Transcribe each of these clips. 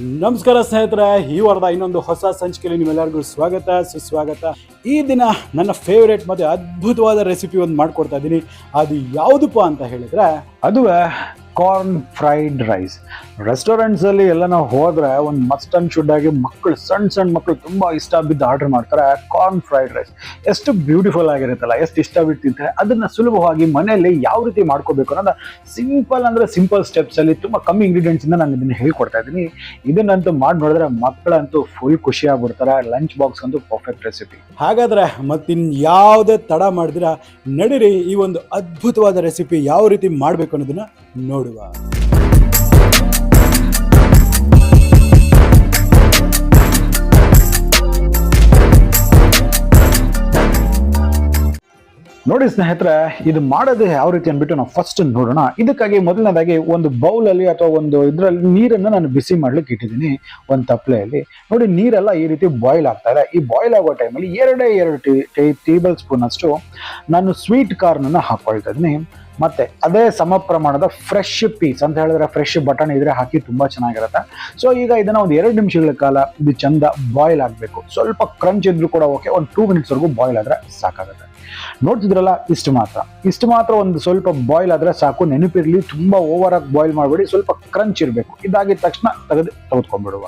ನಮಸ್ಕಾರ ಸ್ನೇಹಿತರೆ, ಈ ವಾರದ ಇನ್ನೊಂದು ಹೊಸ ಸಂಚಿಕೆಯಲ್ಲಿ ನಿಮ್ಮೆಲ್ಲರಿಗೂ ಸ್ವಾಗತ, ಸುಸ್ವಾಗತ. ಈ ದಿನ ನನ್ನ ಫೇವ್ರೇಟ್ ಮತ್ತು ಅದ್ಭುತವಾದ ರೆಸಿಪಿ ಒಂದು ಮಾಡ್ಕೊಡ್ತಾ ಇದ್ದೀನಿ. ಅದು ಯಾವುದಪ್ಪ ಅಂತ ಹೇಳಿದ್ರೆ ಅದುವೇ ಕಾರ್ನ್ ಫ್ರೈಡ್ ರೈಸ್. ರೆಸ್ಟೋರೆಂಟ್ಸ್ ಅಲ್ಲಿ ಎಲ್ಲ ನಾವು ಹೋದ್ರೆ ಒಂದು ಮಸ್ಟ್ ಅಂಡ್ ಶುಡ್ ಆಗಿ ಮಕ್ಕಳು ಸಣ್ಣ ಸಣ್ಣ ಮಕ್ಕಳು ತುಂಬಾ ಇಷ್ಟ ಬಿದ್ದು ಆರ್ಡರ್ ಮಾಡ್ತಾರೆ ಕಾರ್ನ್ ಫ್ರೈಡ್ ರೈಸ್. ಎಷ್ಟು ಬ್ಯೂಟಿಫುಲ್ ಆಗಿರುತ್ತಲ್ಲ, ಎಷ್ಟು ಇಷ್ಟ ಬಿಟ್ಟು ತಿಂತಾರೆ ಅದನ್ನ ಸುಲಭವಾಗಿ ಮನೆಯಲ್ಲಿ ಯಾವ ರೀತಿ ಮಾಡ್ಕೋಬೇಕು ಅನ್ನೋದ ಸಿಂಪಲ್ ಅಂದ್ರೆ ಸಿಂಪಲ್ ಸ್ಟೆಪ್ಸ್ ಅಲ್ಲಿ ತುಂಬಾ ಕಮ್ಮಿ ಇಂಗ್ರೀಡಿಯೆಂಟ್ಸ್ ಇಂದ ನಾನು ಇದನ್ನ ಹೇಳ್ಕೊಡ್ತಾ ಇದ್ದೀನಿ. ಇದನ್ನಂತೂ ಮಾಡಿ ನೋಡಿದ್ರೆ ಮಕ್ಕಳಂತೂ ಫುಲ್ ಖುಷಿ ಆಗ್ಬಿಡ್ತಾರೆ ಲಂಚ್ ಬಾಕ್ಸ್ ಅಂತೂ ಪರ್ಫೆಕ್ಟ್ ರೆಸಿಪಿ ಹಾಗಾದ್ರೆ ಮತ್ತಿನ್ ಯಾವುದೇ ತಡ ಮಾಡಿದ್ರೆ, ನಡೀರಿ ಈ ಒಂದು ಅದ್ಭುತವಾದ ರೆಸಿಪಿ ಯಾವ ರೀತಿ ಮಾಡಬೇಕು ಅನ್ನೋದನ್ನ ನೋಡುವ ನೋಡಿ ಸ್ನೇಹಿತರೆ, ಇದು ಮಾಡೋದು ಯಾವ ರೀತಿ ಅಂದ್ಬಿಟ್ಟು ನಾವು ಫಸ್ಟ್ ನೋಡೋಣ. ಇದಕ್ಕಾಗಿ ಮೊದಲನೇದಾಗಿ ಒಂದು ಬೌಲ್ ಅಲ್ಲಿ ಅಥವಾ ಒಂದು ಇದರಲ್ಲಿ ನೀರನ್ನು ನಾನು ಬಿಸಿ ಮಾಡ್ಲಿಕ್ಕೆ ಇಟ್ಟಿದ್ದೀನಿ, ಒಂದು ತಪ್ಪಲೆಯಲ್ಲಿ ನೋಡಿ, ನೀರೆಲ್ಲ ಈ ರೀತಿ ಬಾಯ್ಲ್ ಆಗ್ತಾ ಇದೆ. ಈ ಬಾಯ್ಲ್ ಆಗೋ ಟೈಮಲ್ಲಿ ಎರಡೇ ಎರಡು ಟೀ ಟೇಬಲ್ ಸ್ಪೂನ್ ಅಷ್ಟು ನಾನು ಸ್ವೀಟ್ ಕಾರ್ನ್ ಅನ್ನ ಹಾಕೊಳ್ತಾ ಇದ್ದೀನಿ. ಮತ್ತೆ ಅದೇ ಸಮ ಪ್ರಮಾಣದ ಫ್ರೆಶ್ ಪೀಸ್ ಅಂತ ಹೇಳಿದ್ರೆ ಫ್ರೆಶ್ ಬಟನ್ ಇದ್ರೆ ಹಾಕಿ ತುಂಬಾ ಚೆನ್ನಾಗಿರುತ್ತೆ. ಸೊ ಈಗ ಇದನ್ನ ಒಂದು ಎರಡು ನಿಮಿಷಗಳ ಕಾಲ ಇದು ಚಂದ ಬಾಯ್ಲ್ ಆಗಬೇಕು. ಸ್ವಲ್ಪ ಕ್ರಂಚ್ ಇದ್ರೂ ಕೂಡ ಓಕೆ ಒಂದು ಟೂ ಮಿನಿಟ್ಸ್ವರೆಗೂ ಬಾಯ್ಲ್ ಆದ್ರೆ ಸಾಕಾಗುತ್ತೆ. ನೋಡ್ತಿದ್ರಲ್ಲ, ಇಷ್ಟು ಮಾತ್ರ. ಇಷ್ಟು ಮಾತ್ರ ಒಂದು ಸ್ವಲ್ಪ ಬಾಯ್ಲ್ ಆದ್ರೆ ಸಾಕು. ನೆನಪಿರ್ಲಿ, ತುಂಬಾ ಓವರ್ ಆಗಿ ಬಾಯ್ಲ್ ಮಾಡಬೇಡಿ. ಸ್ವಲ್ಪ ಕ್ರಂಚ್ ಇರಬೇಕು. ಇದಾಗಿದ ತಕ್ಷಣ ತೆಗೆದು ತೆಗೆದುಕೊಂಡ್ಬಿಡುವ.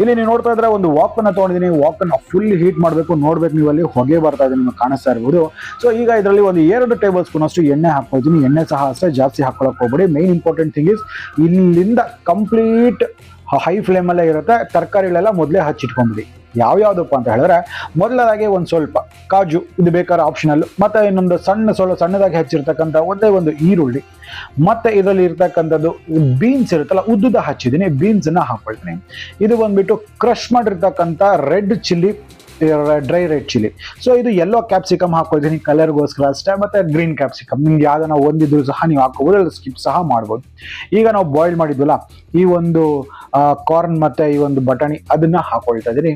ಇಲ್ಲಿ ನೀವು ನೋಡ್ತಾ ಇದ್ರೆ ಒಂದು ವಾಕ್ ಅನ್ನ ತಗೊಂಡಿದ್ದೀನಿ. ವಾಕ್ ಅನ್ನ ಫುಲ್ ಹೀಟ್ ಮಾಡಬೇಕು. ನೋಡ್ಬೇಕು ನೀವು ಅಲ್ಲಿ ಹೊಗೆ ಬರ್ತಾ ಇದೆ, ನಿಮಗೆ ಕಾಣಿಸ್ತಾ ಇರ್ಬೋದು. ಸೊ ಈಗ ಇದರಲ್ಲಿ ಒಂದು ಎರಡು ಟೇಬಲ್ ಸ್ಪೂನ್ ಅಷ್ಟು ಎಣ್ಣೆ ಹಾಕೊಳ್ತೀನಿ ಎಣ್ಣೆ ಸಹ ಅಷ್ಟೇ ಜಾಸ್ತಿ ಹಾಕೊಳಕ್ ಹೋಗ್ಬೇಡಿ. ಮೈನ್ ಇಂಪಾರ್ಟೆಂಟ್ ಥಿಂಗ್ ಇಸ್ ಇಲ್ಲಿಂದ ಕಂಪ್ಲೀಟ್ ಹೈ ಫ್ಲೇಮಲ್ಲೇ ಇರುತ್ತೆ. ತರಕಾರಿಗಳೆಲ್ಲ ಮೊದಲೇ ಹಚ್ಚಿಟ್ಕೊಂಬಿಡಿ. ಯಾವ್ಯಾವ್ದಪ್ಪ ಅಂತ ಹೇಳಿದ್ರೆ ಮೊದಲದಾಗಿ ಒಂದು ಸ್ವಲ್ಪ ಕಾಜು, ಇದು ಬೇಕಾದ್ರೆ ಆಪ್ಷನಲ್ ಮತ್ತೆ ಇನ್ನೊಂದು ಸಣ್ಣ ಸ್ವಲ್ಪ ಸಣ್ಣದಾಗಿ ಹಚ್ಚಿರ್ತಕ್ಕಂಥ ಒಂದೇ ಒಂದು ಈರುಳ್ಳಿ. ಮತ್ತೆ ಇದರಲ್ಲಿ ಇರ್ತಕ್ಕಂಥದ್ದು ಬೀನ್ಸ್ ಇರುತ್ತಲ್ಲ, ಉದ್ದುದ ಹಚ್ಚಿದ್ದೀನಿ ಬೀನ್ಸ್ ಅನ್ನ ಹಾಕೊಳ್ತೀನಿ. ಇದು ಬಂದ್ಬಿಟ್ಟು ಕ್ರಷ್ ಮಾಡಿರ್ತಕ್ಕಂಥ red chilli dry red chilli so ಇದು ಎಲ್ಲೋ ಕ್ಯಾಪ್ಸಿಕಮ್ ಹಾಕೊಳ್ತೀನಿ ಕಲರ್ಗೋಸ್ಕರ ಅಷ್ಟೇ. ಮತ್ತೆ ಗ್ರೀನ್ ಕ್ಯಾಪ್ಸಿಕಮ್ ನಿಮ್ಗೆ ಯಾವ್ದನ್ನ ಒಂದಿದ್ರು ಸಹ ನೀವು ಹಾಕೋಬೋದು ಅಲ್ಲಿ ಸ್ಕಿಪ್ ಸಹ ಮಾಡ್ಬೋದು. ಈಗ ನಾವು ಬಾಯ್ಲ್ ಮಾಡಿದ್ವಲ್ಲ, ಈ ಒಂದು ಕಾರ್ನ್ ಮತ್ತೆ ಈ ಒಂದು ಬಟಾಣಿ, ಅದನ್ನ ಹಾಕೊಳ್ತಾ ಇದೀನಿ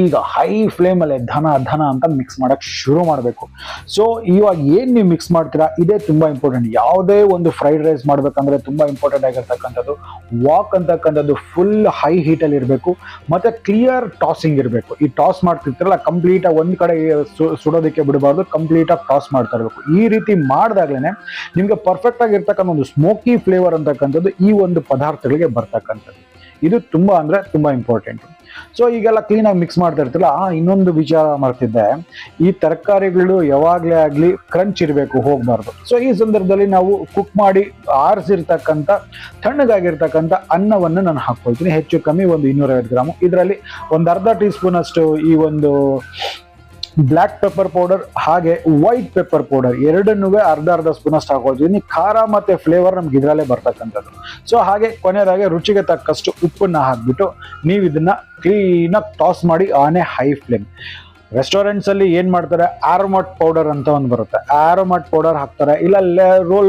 ಈಗ ಹೈ ಫ್ಲೇಮಲ್ಲಿ ಧನ ಧನ ಅಂತ ಮಿಕ್ಸ್ ಮಾಡಕ್ ಶುರು ಮಾಡಬೇಕು. ಸೊ ಇವಾಗ ಏನು ನೀವು ಮಿಕ್ಸ್ ಮಾಡ್ತೀರಾ? ಇದೇ ತುಂಬಾ ಇಂಪಾರ್ಟೆಂಟ್ ಯಾವುದೇ ಒಂದು ಫ್ರೈಡ್ ರೈಸ್ ಮಾಡಬೇಕಂದ್ರೆ ತುಂಬಾ ಇಂಪಾರ್ಟೆಂಟ್ ಆಗಿರ್ತಕ್ಕಂಥದ್ದು. ವಾಕ್ ಅಂತಕ್ಕಂಥದ್ದು ಫುಲ್ ಹೈ ಹೀಟಲ್ಲಿ ಇರಬೇಕು. ಮತ್ತೆ ಕ್ಲಿಯರ್ ಟಾಸಿಂಗ್ ಇರಬೇಕು. ಈ ಟಾಸ್ ಮಾಡ್ತಿರ್ತಾರಲ್ಲ ಕಂಪ್ಲೀಟ್ ಆಗಿ ಒಂದ್ ಕಡೆ ಸುಡೋದಕ್ಕೆ ಬಿಡಬಾರ್ದು ಕಂಪ್ಲೀಟ್ ಆಗಿ ಟಾಸ್ ಮಾಡ್ತಾ ಇರಬೇಕು. ಈ ರೀತಿ ಮಾಡಿದಾಗ್ಲೇನೆ ನಿಮಗೆ ಪರ್ಫೆಕ್ಟ್ ಆಗಿರ್ತಕ್ಕಂಥ ಒಂದು ಸ್ಮೋಕಿ ಫ್ಲೇವರ್ ಅಂತಕ್ಕಂಥದ್ದು ಈ ಒಂದು ಪದಾರ್ಥಗಳಿಗೆ ಬರ್ತಕ್ಕಂಥದ್ದು. ಇದು ತುಂಬಾ ಅಂದ್ರೆ ತುಂಬಾ ಇಂಪಾರ್ಟೆಂಟ್ ಸೊ ಈಗೆಲ್ಲ ಕ್ಲೀನಾಗಿ ಮಿಕ್ಸ್ ಮಾಡ್ತಾ ಆ ಇನ್ನೊಂದು ವಿಚಾರ ಮಾಡ್ತಿದ್ದೆ ಈ ತರಕಾರಿಗಳು ಯಾವಾಗಲೇ ಆಗಲಿ ಕ್ರಂಚ್ ಇರಬೇಕು, ಹೋಗಬಾರ್ದು. ಸೊ ಈ ಸಂದರ್ಭದಲ್ಲಿ ನಾವು ಕುಕ್ ಮಾಡಿ ಆರಿಸಿರ್ತಕ್ಕಂಥ, ತಣ್ಣಗಾಗಿರ್ತಕ್ಕಂಥ ಅನ್ನವನ್ನು ನಾನು ಹಾಕ್ಕೊಳ್ತೀನಿ. ಹೆಚ್ಚು ಕಮ್ಮಿ ಒಂದು ಇನ್ನೂರೈವತ್ತು ಗ್ರಾಮು. ಇದರಲ್ಲಿ ಒಂದು ಅರ್ಧ ಟೀ ಸ್ಪೂನ್ ಅಷ್ಟು ಈ ಒಂದು ಬ್ಲ್ಯಾಕ್ ಪೆಪ್ಪರ್ ಪೌಡರ್ ಹಾಗೆ ವೈಟ್ ಪೆಪ್ಪರ್ ಪೌಡರ್ ಎರಡನ್ನೂ ಅರ್ಧ ಅರ್ಧ ಸ್ಪೂನ್ ಅಷ್ಟು ಹಾಕೊಳ್ತೀನಿ ಖಾರ ಮತ್ತೆ ಫ್ಲೇವರ್ ನಮ್ಗೆ ಇದರಲ್ಲೇ ಬರ್ತಕ್ಕಂಥದ್ದು. ಸೊ ಹಾಗೆ ಕೊನೆಯದಾಗಿ ರುಚಿಗೆ ತಕ್ಕಷ್ಟು ಉಪ್ಪನ್ನ ಹಾಕ್ಬಿಟ್ಟು ನೀವು ಇದನ್ನ ಕ್ಲೀನಾಗಿ ಟಾಸ್ ಮಾಡಿ ಆನೆ ಹೈ ಫ್ಲೇಮ್ ರೆಸ್ಟೋರೆಂಟ್ಸ್ ಅಲ್ಲಿ ಏನ್ ಮಾಡ್ತಾರೆ? ಆರೋಮಟ್ ಪೌಡರ್ ಅಂತ ಒಂದು ಬರುತ್ತೆ. ಆರೋಮಟ್ ಪೌಡರ್ ಹಾಕ್ತಾರೆ. ಇಲ್ಲ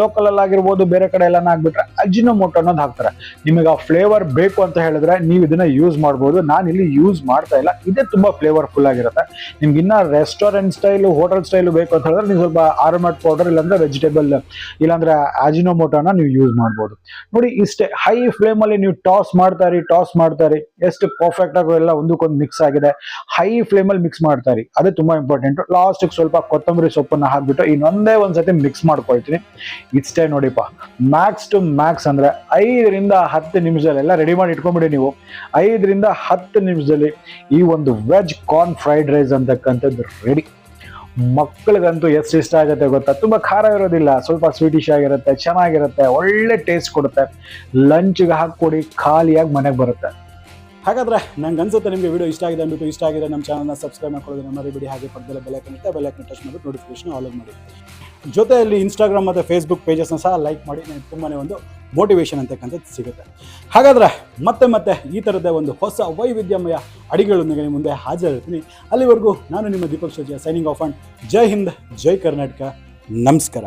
ಲೋಕಲ್ ಅಲ್ಲಿ ಆಗಿರ್ಬೋದು, ಬೇರೆ ಕಡೆ ಎಲ್ಲ ಹಾಕ್ಬಿಟ್ರೆ ಅಜಿನೋಮೋಟೋ ಅನ್ನೋದು ಹಾಕ್ತಾರೆ. ನಿಮಗೆ ಆ ಫ್ಲೇವರ್ ಬೇಕು ಅಂತ ಹೇಳಿದ್ರೆ ನೀವು ಇದನ್ನ ಯೂಸ್ ಮಾಡ್ಬೋದು. ನಾನು ಇಲ್ಲಿ ಯೂಸ್ ಮಾಡ್ತಾ ಇಲ್ಲ. ಇದೇ ತುಂಬಾ ಫ್ಲೇವರ್ಫುಲ್ ಆಗಿರುತ್ತೆ. ನಿಮ್ಗೆ ಇನ್ನ ರೆಸ್ಟೋರೆಂಟ್ ಸ್ಟೈಲು ಹೋಟೆಲ್ ಸ್ಟೈಲು ಬೇಕು ಅಂತ ಹೇಳಿದ್ರೆ ನೀವು ಸ್ವಲ್ಪ ಆರೋಮಟ್ ಪೌಡರ್ ಇಲ್ಲಾಂದ್ರೆ ವೆಜಿಟೇಬಲ್ ಇಲ್ಲಾಂದ್ರೆ ಅಜಿನೋಮೋಟೋನ ನೀವು ಯೂಸ್ ಮಾಡ್ಬೋದು. ನೋಡಿ, ಇಷ್ಟೇ ಹೈ ಫ್ಲೇಮ್ ಅಲ್ಲಿ ನೀವು ಟಾಸ್ ಮಾಡ್ತಾರಿ ಟಾಸ್ ಮಾಡ್ತಾರಿ ಎಷ್ಟು ಪರ್ಫೆಕ್ಟ್ ಆಗಿ ಎಲ್ಲ ಒಂದಕ್ಕೊಂದು ಮಿಕ್ಸ್ ಆಗಿದೆ. ಹೈ ಫ್ಲೇಮ್ ಅಲ್ಲಿ ಮಿಕ್ಸ್ ಮಾಡ್ತಾರಿ ಅದೇ ತುಂಬಾ ಇಂಪಾರ್ಟೆಂಟ್ ಲಾಸ್ಟ್ ಸ್ವಲ್ಪ ಕೊತ್ತಂಬರಿ ಸೊಪ್ಪನ್ನ ಹಾಕ್ಬಿಟ್ಟು ಇನ್ನೊಂದೇ ಒಂದ್ಸತಿ ಮಿಕ್ಸ್ ಮಾಡ್ಕೊಳ್ತೀನಿ. ಇಷ್ಟೇ ನೋಡಿಪ್ಪ ಮ್ಯಾಕ್ಸ್ ಟು ಮ್ಯಾಕ್ಸ್ ಅಂದ್ರೆ ಐದರಿಂದ ಹತ್ತು ನಿಮಿಷದಲ್ಲಿ ಎಲ್ಲ ರೆಡಿ ಮಾಡಿ ಇಟ್ಕೊಂಡ್ಬಿಡಿ ನೀವು. ಐದರಿಂದ ಹತ್ತು ನಿಮಿಷದಲ್ಲಿ ಈ ಒಂದು ವೆಜ್ ಕಾರ್ನ್ ಫ್ರೈಡ್ ರೈಸ್ ಅಂತಕ್ಕಂಥದ್ದು ರೆಡಿ ಮಕ್ಕಳಿಗಂತೂ ಎಷ್ಟು ಇಷ್ಟ ಆಗುತ್ತೆ ಗೊತ್ತಾ? ತುಂಬಾ ಖಾರ ಇರೋದಿಲ್ಲ, ಸ್ವಲ್ಪ ಸ್ವೀಟಿಶ್ ಆಗಿರುತ್ತೆ, ಚೆನ್ನಾಗಿರುತ್ತೆ, ಒಳ್ಳೆ ಟೇಸ್ಟ್ ಕೊಡುತ್ತೆ. ಲಂಚ್ಗೆ ಹಾಕ್ಕೊಡಿ, ಖಾಲಿಯಾಗಿ ಮನೆಗೆ ಬರುತ್ತೆ. ಹಾಗಾದ್ರೆ ನಂಗೆ ಅನ್ಸುತ್ತೆ ನಿಮಗೆ ವಿಡಿಯೋ ಇಷ್ಟ ಆಗಿದೆ ಅಂದ್ಬಿಟ್ಟು ಇಷ್ಟ ಆಗಿದೆ ನಮ್ಮ ಚಾನಲ್ನ ಸಬ್ಸ್ಕ್ರೈಬ್ ಮಾಡ್ಕೊಳ್ಳೋದು ನಮ್ಮ ಬಿಡಿ ಹಾಗೆ ಪಕ್ಕದಲ್ಲಿ ಬೆಲೈಕನ್ ಇರುತ್ತೆ ಬೆಲೈಕನ್ ಟಚ್ ಮಾಡಿ ನೋಟಿಫಿಕೇಶನ್ ಆಲ್ ಮಾಡಿ. ಜೊತೆಯಲ್ಲಿ ಇನ್ಸ್ಟಾಗ್ರಾಮ್ ಮತ್ತು ಫೇಸ್ಬುಕ್ ಪೇಜಸ್ನ ಸಹ ಲೈಕ್ ಮಾಡಿ ನನಗೆ ತುಂಬಾ ಒಂದು ಮೋಟಿವೇಶನ್ ಅಂತಕ್ಕಂಥದ್ದು ಸಿಗುತ್ತೆ. ಹಾಗಾದರೆ ಮತ್ತೆ ಮತ್ತೆ ಈ ಥರದ ಒಂದು ಹೊಸ ವೈವಿಧ್ಯಮಯ ಅಡಿಗೆಗಳೊಂದಿಗೆ ನಿಮ್ಮ ಮುಂದೆ ಹಾಜರಿರ್ತೀನಿ. ಅಲ್ಲಿವರೆಗೂ ನಾನು ನಿಮ್ಮ Deepak ಶೋಜಿಯ signing off and Jai Hind, Jai Karnataka. ನಮಸ್ಕಾರ.